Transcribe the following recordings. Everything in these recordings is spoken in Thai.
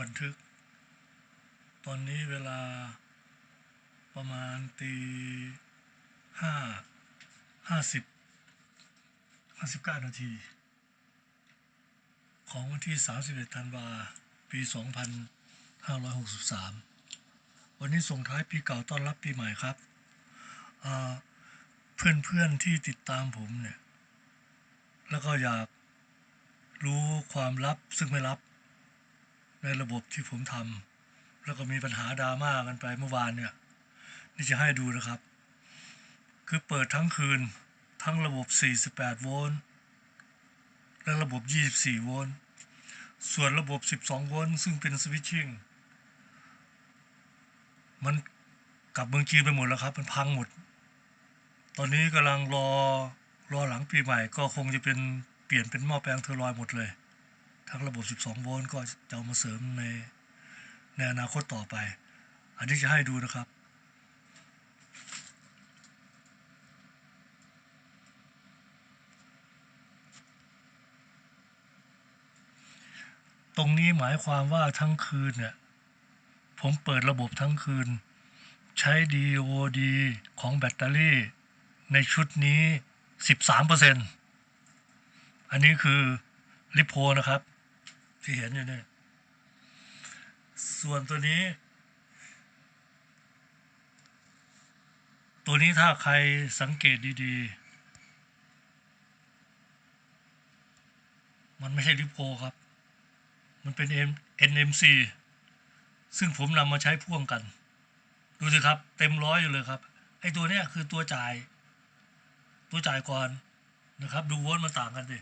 บันทึก ตอนนี้เวลาประมาณตีห้าห้าสิบห้าสิบเก้านาที ของวันที่31ธันวาปี2563วันนี้ส่งท้ายปีเก่าต้อนรับปีใหม่ครับเพื่อนเพื่อนๆที่ติดตามผมเนี่ย แล้วก็อยากรู้ความลับซึ่งไม่ลับ ในระบบที่ผมทำแล้วก็มีปัญหาดราม่ากันไปเมื่อวานเนี่ย นี่จะให้ดูนะครับ คือเปิดทั้งคืนทั้งระบบ 48 โวลต์และระบบ 24 โวลต์ส่วนระบบ 12 โวลต์ซึ่งเป็นสวิตชิ่งมันกลับเมืองจีนไปหมดแล้วครับ มันพังหมด ตอนนี้กำลังรอรอหลังปีใหม่ก็คงจะเป็นเปลี่ยนเป็นหม้อแปลงเทอร์ลอยหมดเลย ทั้งระบบ 12 โวลต์ก็จะเอามาเสริมในในอนาคตต่อไป อันนี้จะให้ดูนะครับ ตรงนี้หมายความว่าทั้งคืนเนี่ย ผมเปิดระบบทั้งคืน ใช้ DOD ของแบตเตอรี่ในชุดนี้ 13%อันนี้คือลิโพนะครับ ที่เห็นอยู่เนี่ยส่วนตัวนี้ ตัวนี้ถ้าใครสังเกตดีๆ มันไม่ใช่ลิโพครับ มันเป็น NMC ซึ่งผมนำมาใช้พ่วงกัน ดูสิครับ เต็มร้อยอยู่เลยครับ ไอ้ตัวเนี้ยคือตัวจ่าย ตัวจ่ายก่อนนะครับ ดูวลต์มันต่างกันดิ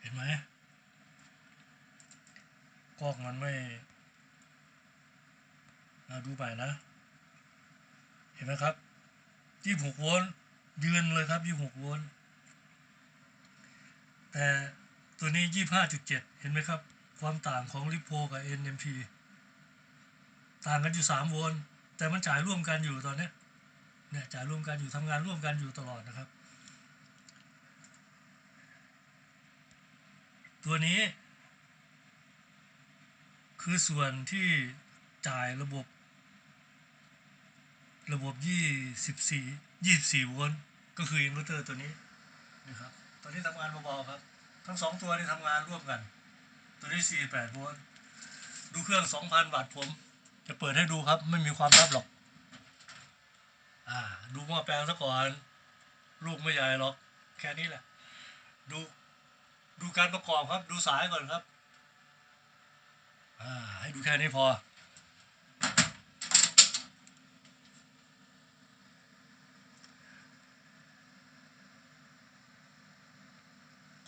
เห็นไหม กล้องมันไม่เราดูไปนะ เห็นไหมครับยี่หกโวลต์ยืนเลยครับยี่หกโวลต์แต่ตัวนี้ยี่ห้าจุดเจ็ดเห็นไหมครับ ความต่างของลิโพกับ NMP ต่างกันอยู่สามโวลต์แต่มันจ่ายร่วมกันอยู่ตอนนี้เนี่ยจ่ายร่วมกันอยู่ทำงานร่วมกันอยู่ตลอดนะครับ ตัวนี้ คือส่วนที่จ่ายระบบ ระบบ 24 24โวลต์ก็คืออินเวอร์เตอร์ตัวนี้นะครับตอนนี้ทำงานเบาๆครับ ทั้งสองตัวนี้ทำงานร่วมกัน ตัวนี้ 48โวลต์ดูเครื่อง 2,000 วัตต์ผม จะเปิดให้ดูครับไม่มีความลับหรอก อ่า ดูหม้อแปลงซะก่อน ลูกไม่ใหญ่หรอก แค่นี้แหละ ดูดูการประกอบครับ ดูสายก่อนครับ ให้ดูแค่นี้พอ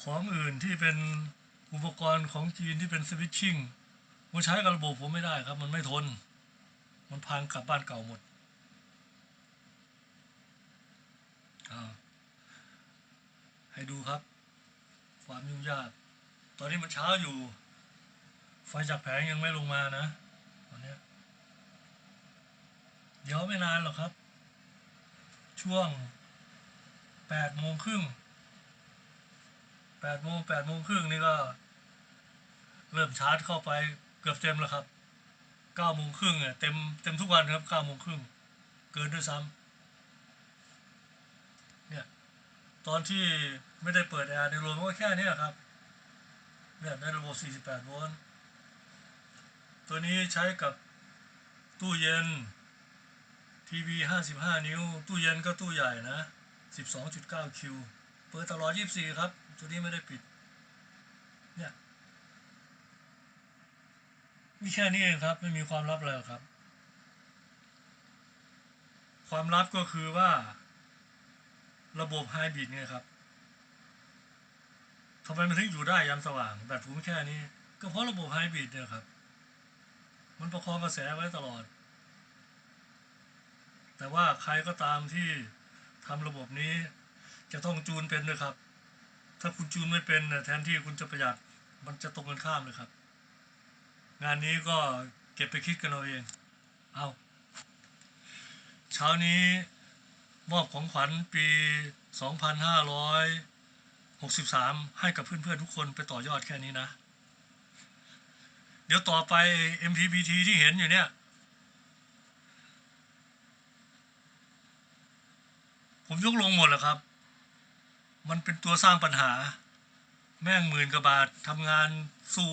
ของอื่นที่เป็นอุปกรณ์ของจีนที่เป็นสวิตชิ่งมันใช้กับระบบผมไม่ได้ครับ มันไม่ทน มันพังกลับบ้านเก่าหมดอ่าให้ดูครับ ความยุ่งยาก ตอนนี้มันเช้าอยู่ ไฟจากแผงยังไม่ลงมานะตอนนี้เดี๋ยวไม่นานหรอกครับ ช่วงแปดโมงครึ่งแปดโมงแปดโมงครึ่งนี่ก็ เริ่มชาร์จเข้าไปเกือบเต็มแล้วครับเก้าโมงครึ่งเนี่ยเต็มเต็มทุกวันครับเก้าโมงครึ่งเกินด้วยซ้ำเนี่ยตอนที่ไม่ได้เปิดแอร์ในรวมก็แค่นี้ครับเนี่ยในระบบ48โวลต์ ตัวนี้ใช้กับตู้เย็นทีวี 55 นิ้ว ตู้เย็นก็ตู้ใหญ่นะ 12.9 คิว เปิดตลอด 24 ครับ ตัวนี้ไม่ได้ปิด เนี่ย มีแค่นี้เองครับ ไม่มีความลับอะไรครับ ความลับก็คือว่า ระบบไฮบริดเนี่ยครับทำไมมันถึงอยู่ได้ยามสว่างแบบผมแค่นี้ ก็เพราะระบบไฮบริดเนี่ยครับ มันประคองกระแสไว้ตลอด แต่ว่าใครก็ตามที่ทำระบบนี้จะต้องจูนเป็นด้วยครับ ถ้าคุณจูนไม่เป็นแทนที่คุณจะประหยัด มันจะตรงกันข้ามเลยครับ งานนี้ก็เก็บไปคิดกันเอาเอง เอาเช้านี้มอบของขวัญปี 2,563 ให้กับเพื่อนๆทุกคนไปต่อยอดแค่นี้นะ ดี๋ยวต่อไป MPPT ที่เห็นอยู่เนี่ย ผมยกลงหมดแหละครับ มันเป็นตัวสร้างปัญหา แม่งหมื่นกว่าบาททำงานสู้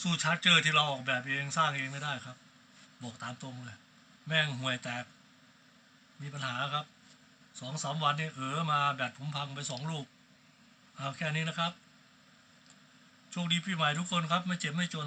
สู้ชาร์จเจอร์ที่เราออกแบบเองสร้างเองไม่ได้ครับ บอกตามตรงเลย แม่งห่วยแตก มีปัญหาครับสองสามวันนี่เออมาแบตผมพังไปสองลูก เอาแค่นี้นะครับ โชคดีพี่ใหม่ทุกคนครับ ไม่เจ็บไม่จน